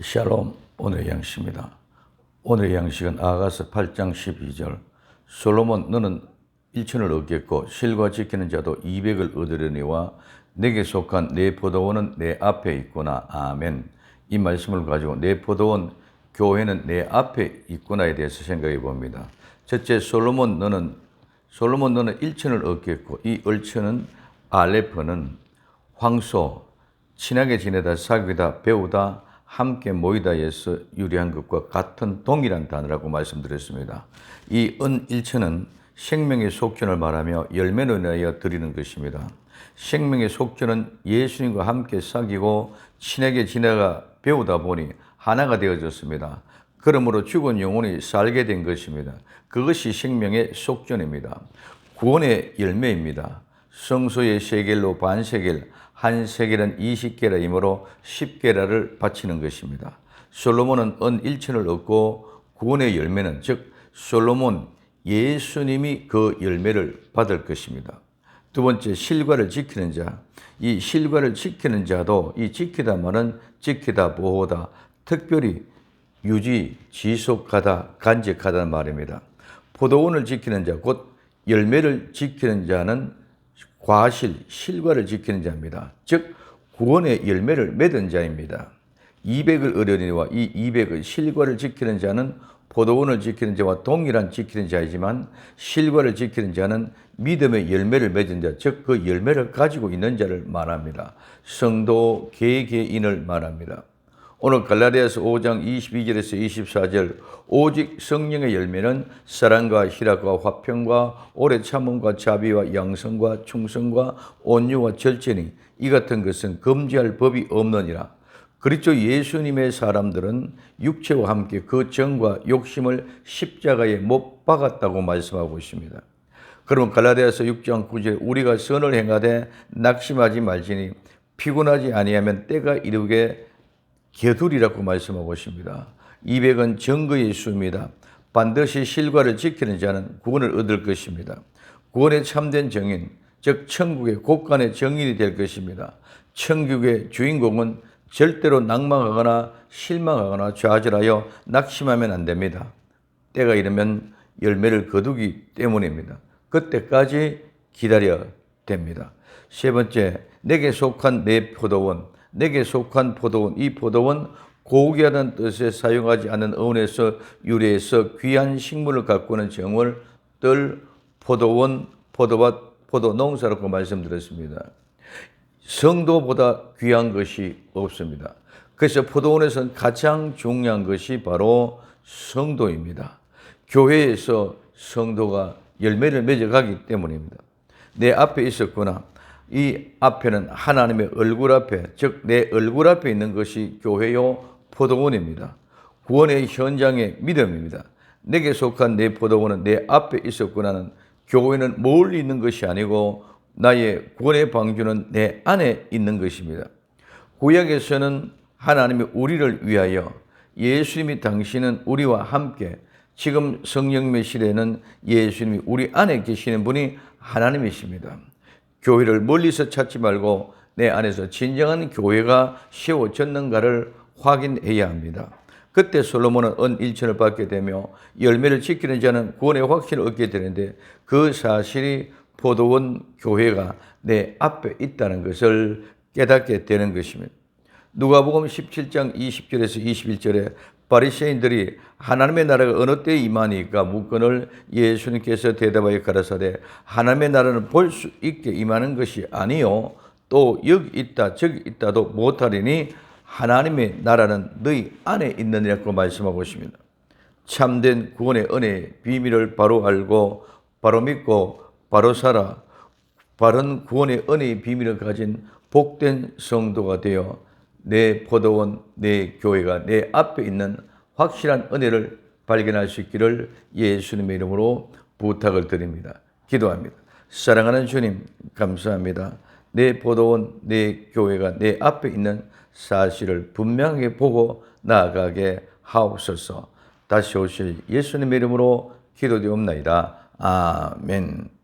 샬롬 오늘의 양식입니다. 오늘의 양식은 아가서 8장 12절 솔로몬 너는 일천을 얻겠고 실과 지키는 자도 200을 얻으려니와 내게 속한 내 포도원은 내 앞에 있구나. 아멘. 이 말씀을 가지고 내 포도원 교회는 내 앞에 있구나에 대해서 생각해 봅니다. 첫째 솔로몬 너는 솔로몬 너는 일천을 얻겠고 이 을천은 알레프는 황소 친하게 지내다 사귀다 배우다 함께 모이다에서 유리한 것과 같은 동일한 단어라고 말씀드렸습니다. 이 은일천은 생명의 속전을 말하며 열매로 인하여 드리는 것입니다. 생명의 속전은 예수님과 함께 사귀고 친하게 지내가 배우다 보니 하나가 되어졌습니다. 그러므로 죽은 영혼이 살게 된 것입니다. 그것이 생명의 속전입니다. 구원의 열매입니다. 성소의 세겔로 반세겔, 한 세겔은 20게라이므로 10게라를 바치는 것입니다. 솔로몬은 은 1천을 얻고 구원의 열매는 즉 솔로몬 예수님이 그 열매를 받을 것입니다. 두 번째 실과를 지키는 자. 이 실과를 지키는 자도 이 지키다 말은 지키다 보호다 특별히 유지 지속하다 간직하다는 말입니다. 포도원을 지키는 자 곧 열매를 지키는 자는 과실 실과를 지키는 자입니다. 즉 구원의 열매를 맺은 자입니다. 200을 어려니와 이 200을 실과를 지키는 자는 포도원을 지키는 자와 동일한 지키는 자이지만 실과를 지키는 자는 믿음의 열매를 맺은 자, 즉 그 열매를 가지고 있는 자를 말합니다. 성도 개개인을 말합니다. 오늘 갈라디아서 5장 22절에서 24절 오직 성령의 열매는 사랑과 희락과 화평과 오래 참음과 자비와 양성과 충성과 온유와 절제니 이 같은 것은 금지할 법이 없느니라. 그리스도 예수님의 사람들은 육체와 함께 그 정과 욕심을 십자가에 못 박았다고 말씀하고 있습니다. 그러면 갈라디아서 6장 9절 우리가 선을 행하되 낙심하지 말지니 피곤하지 아니하면 때가 이르게 개둘이라고 말씀하고 있습니다. 200은 증거의 수입니다. 반드시 실과를 지키는 자는 구원을 얻을 것입니다. 구원의 참된 정인, 즉 천국의 곳간의 정인이 될 것입니다. 천국의 주인공은 절대로 낭망하거나 실망하거나 좌절하여 낙심하면 안 됩니다. 때가 이르면 열매를 거두기 때문입니다. 그때까지 기다려야 됩니다. 세 번째, 내게 속한 내 포도원, 내게 속한 포도원, 이 포도원 고귀하다는 뜻에 사용하지 않는 어원에서 유래해서 귀한 식물을 가꾸는 정을 뜰 포도원, 포도밭, 포도 농사라고 말씀드렸습니다. 성도보다 귀한 것이 없습니다. 그래서 포도원에서는 가장 중요한 것이 바로 성도입니다. 교회에서 성도가 열매를 맺어가기 때문입니다. 내 앞에 있었구나. 이 앞에는 하나님의 얼굴 앞에, 즉 내 얼굴 앞에 있는 것이 교회요 포도원입니다. 구원의 현장의 믿음입니다. 내게 속한 내 포도원은 내 앞에 있었구나는 교회는 멀리 있는 것이 아니고 나의 구원의 방주는 내 안에 있는 것입니다. 구약에서는 하나님이 우리를 위하여 예수님이 당신은 우리와 함께 지금 성령의 시대는 예수님이 우리 안에 계시는 분이 하나님이십니다. 교회를 멀리서 찾지 말고 내 안에서 진정한 교회가 세워졌는가를 확인해야 합니다. 그때 솔로몬은 은 일천을 받게 되며 열매를 지키는 자는 구원의 확신을 얻게 되는데 그 사실이 포도원 교회가 내 앞에 있다는 것을 깨닫게 되는 것입니다. 누가복음 17장 20절에서 21절에 바리새인들이 하나님의 나라가 어느 때 임하니까 묻건을 예수님께서 대답하여 가라사대 하나님의 나라는 볼 수 있게 임하는 것이 아니요 또 여기 있다 저기 있다도 못하리니 하나님의 나라는 너희 안에 있느니라고 말씀하고 있습니다. 참된 구원의 은혜의 비밀을 바로 알고 바로 믿고 바로 살아 바른 구원의 은혜의 비밀을 가진 복된 성도가 되어 내 포도원, 내 교회가 내 앞에 있는 확실한 은혜를 발견할 수 있기를 예수님의 이름으로 부탁을 드립니다. 기도합니다. 사랑하는 주님, 감사합니다. 내 포도원, 내 교회가 내 앞에 있는 사실을 분명하게 보고 나아가게 하옵소서. 다시 오실 예수님의 이름으로 기도되옵나이다. 아멘.